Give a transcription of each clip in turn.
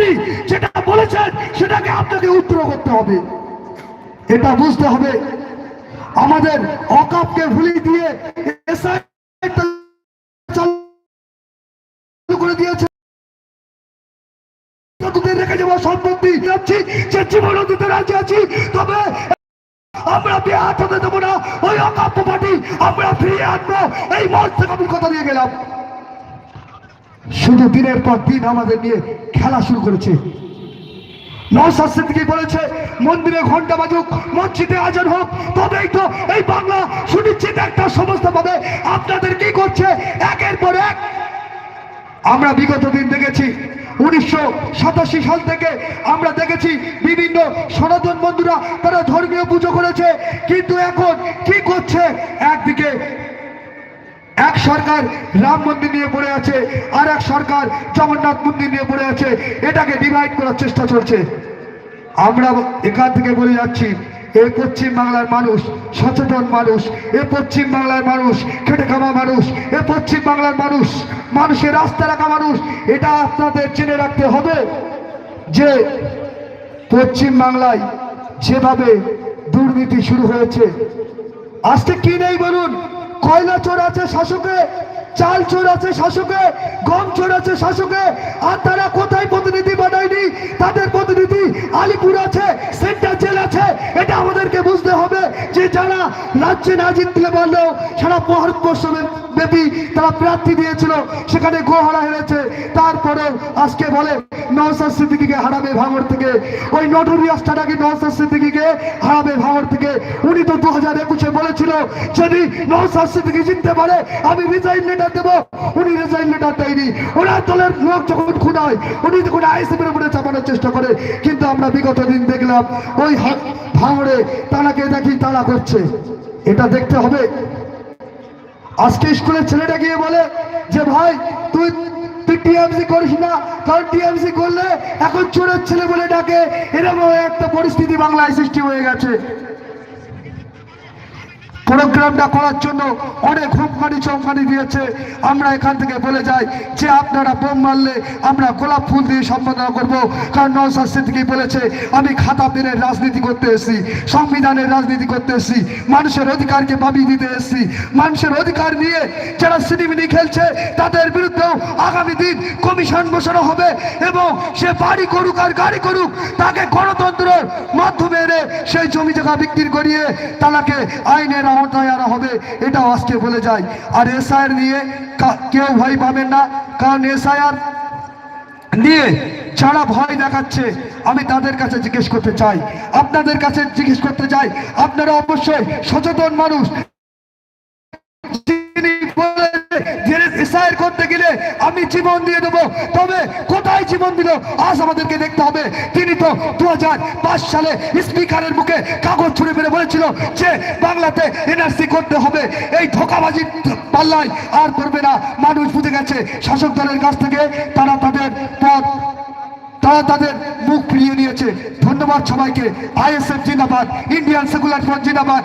আপনি যেটা বলেছেন, সেটাকে আপনাকে উত্তর করতে হবে। এটা বুঝতে হবে। আমাদের অকাপকে ভুলিয়ে দিয়ে আমরা আমরা ফিরিয়ে আনব। এই মঞ্চ থেকে আমি কথা দিয়ে গেলাম। শুধু দিনের পর দিন আমাদের নিয়ে খেলা শুরু করেছে। নওসাদ সিদ্দিকী বলেছে, মন্দিরে ঘণ্টা বাজুক, মসজিদে আজান হোক, তবেই তো এই বাংলা সুনিশ্চিত একটা সমস্যা পাবে। আপনাদের কি করছে? একের পর এক। আমরা বিগত দিন দেখেছি, উনিশশো সাতাশি সাল থেকে আমরা দেখেছি বিভিন্ন সনাতন বন্ধুরা তারা ধর্মীয় পুজো করেছে, কিন্তু এখন কি করছে? একদিকে এক সরকার রাম মন্দির নিয়ে পড়ে আছে, আর এক সরকার জগন্নাথ মন্দির নিয়ে পড়ে আছে, এটাকে ডিভাইড করার চেষ্টা চলছে। আমরা এখান থেকে বলে যাচ্ছি এই পশ্চিম বাংলার মানুষ সচেতন মানুষ, এ পশ্চিম বাংলার মানুষ খেটে খাওয়া মানুষ, এ পশ্চিম বাংলার মানুষ মানুষের রাস্তা রাখা মানুষ, এটা আপনাদের জেনে রাখতে হবে যে পশ্চিম বাংলায় যেভাবে দুর্নীতি শুরু হয়েছে। আজকে কি নেই বলুন? কয়লা চোর আছে শাসকে? চাল চোর আছে শাসকে? গম চোর আছে শাসকে? আর তারা কোথায় প্রতিনিধি বানায়নি? তাদের প্রতিনিধি আলিপুর আছে রাজ্যে না, জিততে পারলেও সারা ভারতবর্ষ ব্যাপী তারা প্রার্থী দিয়েছিল, সেখানে গোহারা হেরেছে। তারপরেও আজকে বলে নওসাদ সিদ্দিকিকে হারাবে ভাঙর থেকে। ওই নটরিয়াসটা নাকি নওসাদ সিদ্দিকিকে হারাবে ভাঙর থেকে? উনি তো দু হাজার একুশে বলেছিল, যদি নওসাদ সিদ্দিকি জিততে পারে, আমি রিজাইন লেটার দেবো। উনি রিজাইন লেটার দেয়নি। ওনার দলের লোক যখন খুনায় উনি তখন আইসিপির উপরে চাপানোর চেষ্টা করে, কিন্তু আমরা বিগত দিন দেখলাম, ওই ভাঙড়ে তারাকে দেখি তারা করছে। এটা দেখতে হবে। আজকে স্কুলের ছেলেটা গিয়ে বলে যে, ভাই, তুই তুই টিএমসি করিস না, কারণ টিএমসি করলে এখন চোরের ছেলে বলে ডাকে। এরকম একটা পরিস্থিতি বাংলায় সৃষ্টি হয়ে গেছে। প্রোগ্রামটা করার জন্য অনেক হুমকানি চমকানি দিয়েছে। আমরা এখান থেকে বলে যাই যে আপনারা বোম মারলে আমরা গোলাপ ফুল দিয়ে সম্বোধনা করব। কারণ নওসাদ সিদ্দিকী বলেছে, আমি খাতা পেনের রাজনীতি করতে এসেছি, সংবিধানের রাজনীতি করতে এসেছি, মানুষের অধিকারকে পাবিয়ে দিতে এসেছি, মানুষের অধিকার নিয়ে যারা সিনেমিনি খেলছে, তাদের বিরুদ্ধেও আগামী দিন কমিশন বসানো হবে এবং সে বাড়ি করুক আর গাড়ি করুক, তাকে গণতন্ত্রের মাধ্যমে এনে সেই জমি জায়গা বিক্রি করিয়ে তাকে আইনের আওতায় আনা হবে, এটাও আজকে বলে যায়। আর এসআইআর নিয়ে কেউ ভয় পাবেন না, কারণ এসআইআর নিয়ে যারা ভয় দেখাচ্ছে, আমি তাদের কাছে জিজ্ঞেস করতে চাই। আপনাদের কাছে জিজ্ঞেস করতে চাই, আপনারা অবশ্যই সচেতন মানুষ। যে করতে গেলে আমি জীবন দিয়ে দেবো। তবে কোথায় জীবন দিল? আজ আমাদেরকে দেখতে হবে। তিনি তো দু হাজার পাঁচ সালে স্পিকারের মুখে কাগজ ছুড়ে মেরে বলেছিল যে বাংলাতে এনআরসি করতে হবে। এই ধোকাবাজি পাল্লায় আর করবে না। মানুষ বুঝে গেছে শাসক দলের কাছ থেকে তারা তাদের পথ তারা তাদের মুখ ফিরিয়ে নিয়েছে। ধন্যবাদ সবাইকে। আইএসএফ জিন্দাবাদ, ইন্ডিয়ান সেকুলার ফ্রন্ট জিন্দাবাদ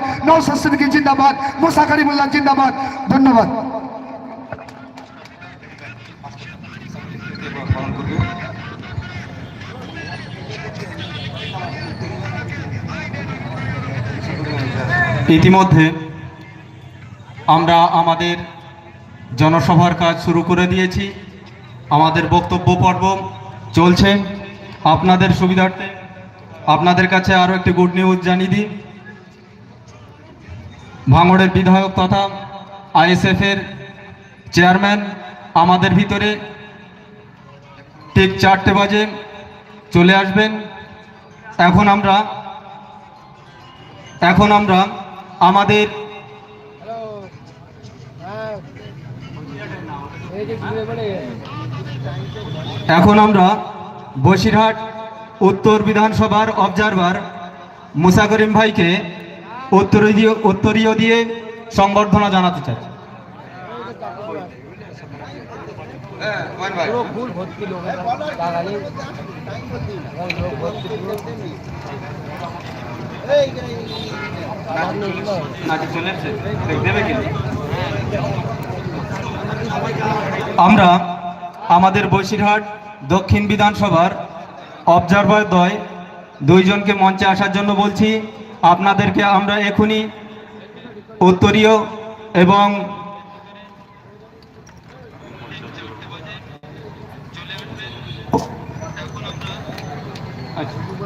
সিদ্দিকী জিন্দাবাদ মুসা কারিমুল্লাহ জিন্দাবাদ। ধন্যবাদ। ইতিমধ্যে আমরা আমাদের জনসভার কাজ শুরু করে দিয়েছি। আমাদের বক্তব্য পর্ব চলছে। আপনাদের সুবিধার্থে আপনাদের কাছে আরও একটি গুড নিউজ জানিয়ে দিই। ভাঙড়ের বিধায়ক তথা আইএসএফের চেয়ারম্যান আমাদের ভিতরে ঠিক চারটে বাজে চলে আসবেন। এখন আমরা এখন আমরা আমাদের এখন আমরা বসিরহাট উত্তর বিধানসভার অবজারভার মুসা করিম ভাইকে উত্তরীয় উত্তরীয় দিয়ে সংবর্ধনা জানাতে চাই। আমরা আমাদের বসিরহাট দক্ষিণ বিধানসভার অবজারভার দয় দুইজনকে মঞ্চে আসার জন্য বলছি, আপনাদেরকে আমরা এখনই উত্তরীয় এবং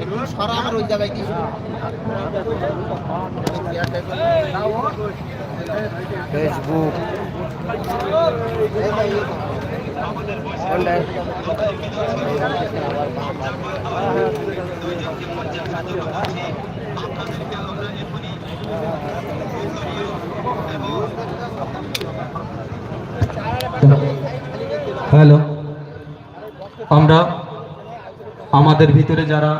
একটু সরা আমার ওই জায়গায় কিছু ফেসবুক হ্যালো। আমরা আমাদের ভিতরে যারা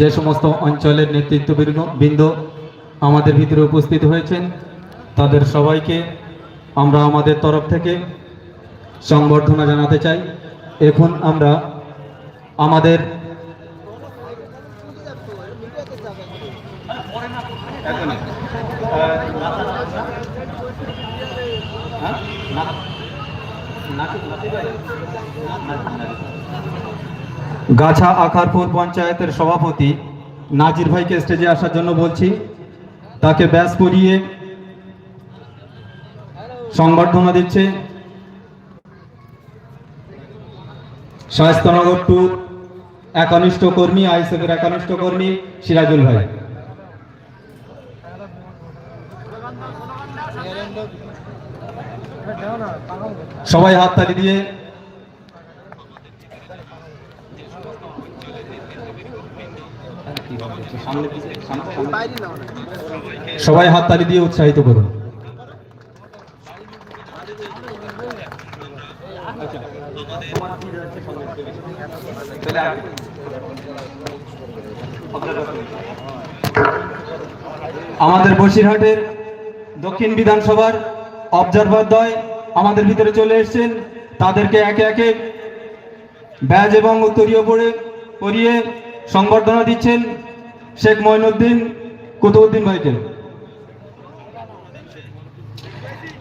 যে সমস্ত অঞ্চলের নেতৃত্ববৃন্দ, বৃন্দ আমাদের ভিতরে উপস্থিত হয়েছেন, তাদের সবাইকে আমরা আমাদের তরফ থেকে সংবর্ধনা জানাতে চাই। এখন আমরা আমাদের গাছা আখারপুর পঞ্চায়েতের সভাপতি নাজির ভাইকে স্টেজে আসার জন্য বলছি, তাকে ব্যাস পরিয়ে সংবর্ধনা দিচ্ছে। শায়স্তানগর টু একনিষ্ঠ কর্মী আইসেফের একনিষ্ঠ কর্মী সিরাজুল ভাই। সবাই হাততালি দিয়ে সবাই হাততালি দিয়ে উৎসাহিত করুন। আমাদের বসিরহাটের দক্ষিণ বিধানসভার অবজারভার দয় আমাদের ভিতরে চলে এসেছেন। তাদেরকে একে একে ব্যাজ এবং উত্তরীয় পড়ে পরিয়ে সংবর্ধনা দিচ্ছেন। শেখ মঈনুদ্দিন কুতুবুদ্দিন ভাইকে।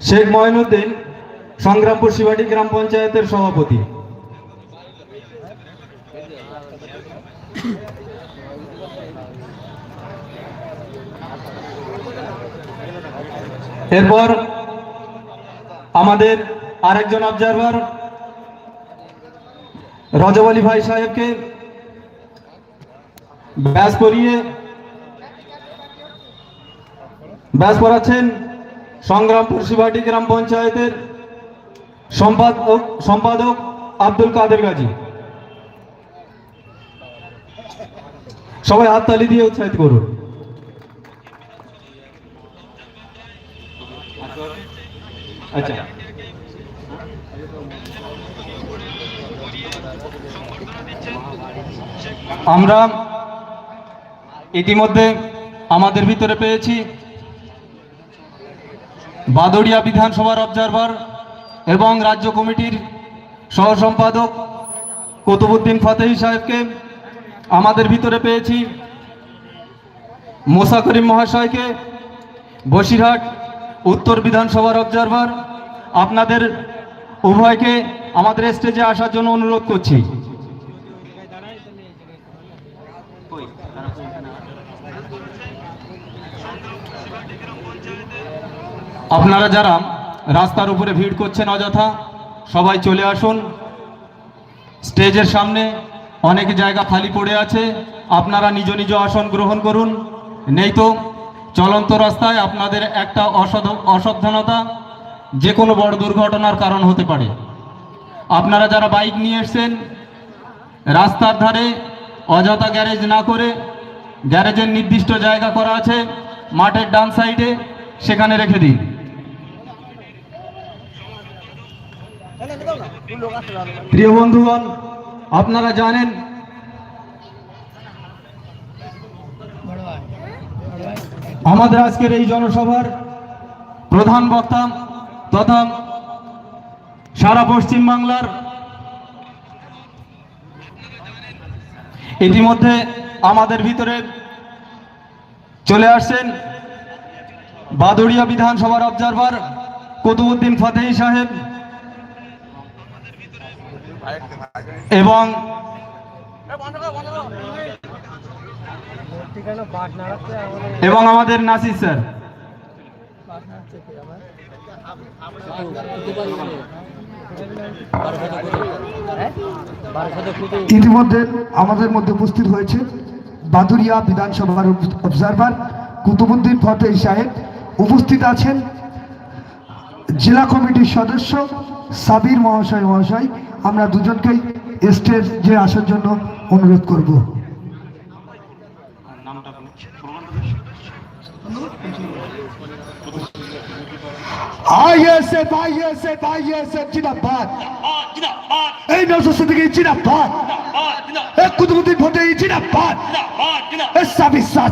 শেখ মঈনুদ্দিন সংগ্রামপুর শিবাটি গ্রাম পঞ্চায়েতের সভাপতি। এরপর আমাদের আরেকজন অবজারভার রজব আলী ভাই সাহেবকে ব্যাস করিয়ে ব্যাস পড়াচ্ছেন সংগ্রামপুর শিবাটি গ্রাম পঞ্চায়েতের সম্পাদক সম্পাদক আব্দুল কাদের গাজী। সবাই হাততালি দিয়ে উৎসাহিত করুন। আচ্ছা। আমরা ইতিমধ্যে আমাদের ভিতরে পেয়েছি বাদড়িয়া বিধানসভার অবজারভার এবং রাজ্য কমিটির সহ সম্পাদক কুতুবুদ্দিন ফাতেহি সাহেবকে আমাদের ভিতরে পেয়েছি। মোসা করিম মহাশয়কে বসিরহাট উত্তর বিধানসভার অবজারভার আপনাদের উভয়কে আমাদের স্টেজে আসার জন্য অনুরোধ করছি। আপনারা যারা রাস্তার উপরে ভিড় করছেন অযথা, সবাই চলে আসুন। স্টেজের সামনে অনেক জায়গা খালি পড়ে আছে, আপনারা নিজ নিজ আসন গ্রহণ করুন। নেই তো, চলন্ত রাস্তায় আপনাদের একটা অসাবধানতা যে কোনো বড় দুর্ঘটনার কারণ হতে পারে। আপনারা যারা বাইক নিয়ে এসছেন, রাস্তার ধারে অযথা গ্যারেজ না করে গ্যারেজের নির্দিষ্ট জায়গা করা আছে, মাঠের ডান সাইডে, সেখানে রেখে দিন। প্রিয় বন্ধুগণ, আপনারা জানেন আমাদের আজকের এই জনসভার প্রধান বক্তা তথা সারা পশ্চিম বাংলার ইতিমধ্যে আমাদের ভিতরে চলে আসছেন বাদুড়িয়া বিধানসভার অবজারভার কুতুবুদ্দিন ফতেহি সাহেব। এবং এবং আমাদের নাসির স্যার। ইতিমধ্যে আমাদের মধ্যে উপস্থিত হয়েছে বাদুরিয়া বিধানসভার অবজারভার কুতুবুদ্দিন ফতেহ সাহেব। উপস্থিত আছেন জেলা কমিটির সদস্য সাবির মহাশয় মহাশয় আমরা দুজনকেই স্টেজ স্টেজে আসার জন্য অনুরোধ করব। জিন্দাবাদ। এই নজর কুতুবুদ্দিন এই সাবির সাদ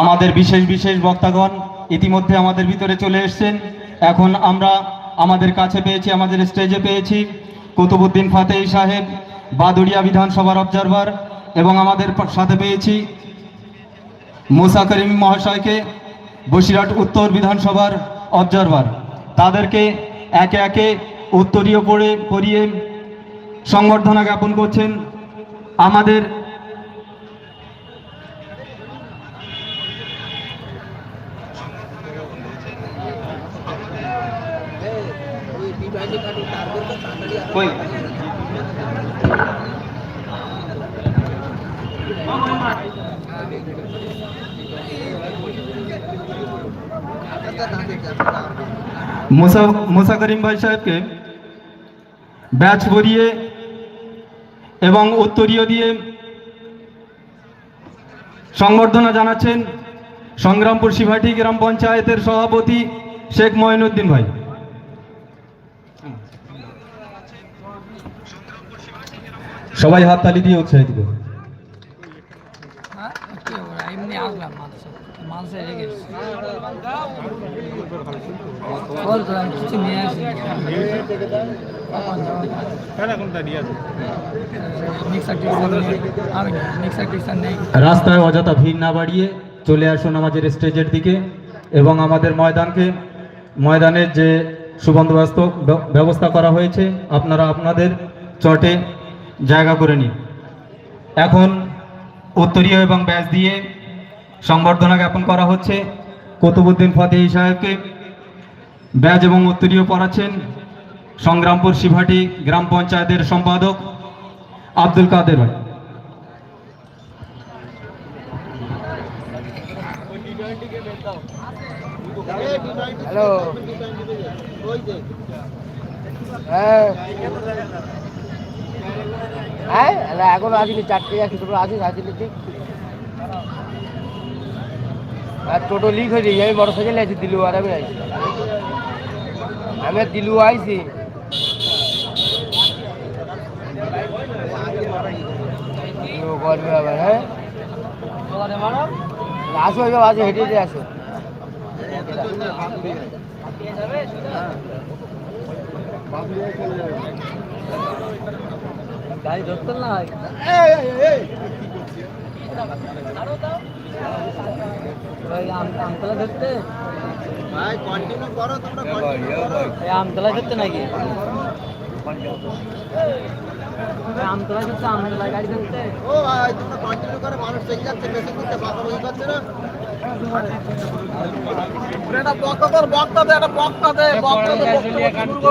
আমাদের বিশেষ বিশেষ বক্তাগণ ইতিমধ্যে আমাদের ভিতরে চলে এসছেন। এখন আমরা আমাদের কাছে পেয়েছি, আমাদের স্টেজে পেয়েছি কুতুবুদ্দিন ফাতেহি সাহেব, বাদুড়িয়া বিধানসভার অবজারভার এবং আমাদের সাথে পেয়েছি মুসা করিম মহাশয়কে বসিরহাট উত্তর বিধানসভার অবজারভার তাদেরকে একে একে উত্তরীয় পড়ে পড়িয়ে সংবর্ধনা জ্ঞাপন করছেন। আমাদের কই? মুসা মুসা করিম ভাই সাহেবকে ব্যাচ ভরিয়ে এবং উত্তরীয় দিয়ে সংবর্ধনা জানাচ্ছেন সংগ্রামপুর শিভাটি গ্রাম পঞ্চায়েতের সভাপতি শেখ মঈনুদ্দিন ভাই সবাই হাততালি দিয়ে উৎসাহিত করুন হ্যাঁ কি ওরা এমনি আসলাম মানুষ মানুষের রেগে বল তো আমি কিছু নিয়ে আসি মিক্সার টিক্সার নেই। আমি মিক্সার টিক্সার নেই। রাস্তায় অযথা ভিড় না বাড়িয়ে চলে আসুন আমাদের স্টেজের দিকে এবং আমাদের ময়দানকে ময়দানের যে সুবন্দোবস্ত ব্যবস্থা করা হয়েছে আপনারা আপনাদের চটে জায়গা করে নিন। এখন উত্তরীয় এবং ব্যাচ দিয়ে সংবর্ধনা জ্ঞাপন করা হচ্ছে। কুতুবুদ্দিন ফতেহি সাহেবকে ব্যাজ এবং উত্তরীয় পড়াচ্ছেন সংগ্রামপুর শিভাটি গ্রাম পঞ্চায়েতের সম্পাদক আব্দুল কাদের ভাই। হ্যালো। হ্যাঁ। হ্যাঁ এখনও আসিনি, চারটে তোমরা আসিস আসিনি আর টোটো লিক হয়ে যাই আমি মোটর সাইকেলে আছি দিলু আর আমি আইছি। আমি দিলু আইছি। করবে আবার হ্যাঁ? আসো এবার আসো, হেঁটে হেঁটে আসো। গাড়ি ধরতেন না আমতলা ধরতে? ভাই কন্টিনিউ করো তোমরা কন্টিনিউ আমতলা ধরতে নাকি? আমতলা ধরতে আমতলা গাড়ি ধরতে? ও ভাই তোমরা কন্টিনিউ করো মানুষ চেক যাচ্ছে বেশি করতে বাবা বই করছে না? বক্তা কর বক্তা দে এটা বক্তা দে বক্তা দে বক্তা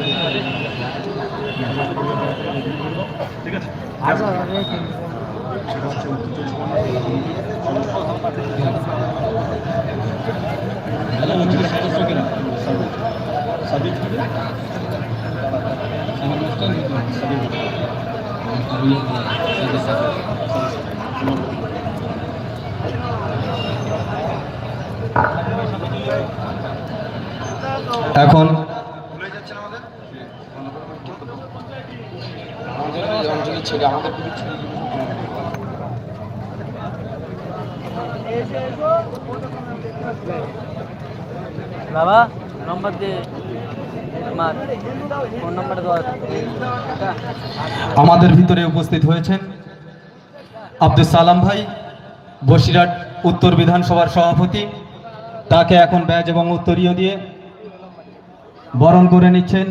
পানি খাবে পানি পানি করে গেলে এখন বাবা নম্বর দে। আমার ফোন নম্বর দেওয়া আমাদের ভিতরে উপস্থিত হয়েছেন আব্দুল সালাম ভাই বসিরহাট উত্তর বিধানসভার সভাপতি। তাকে এখন ব্যাজ এবং উত্তরীয় দিয়ে বরণ করে নিচ্ছেন।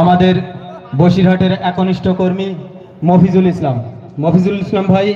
আমাদের বসিরহাটের একনিষ্ঠ কর্মী মফিজুল ইসলাম। মফিজুল ইসলাম ভাই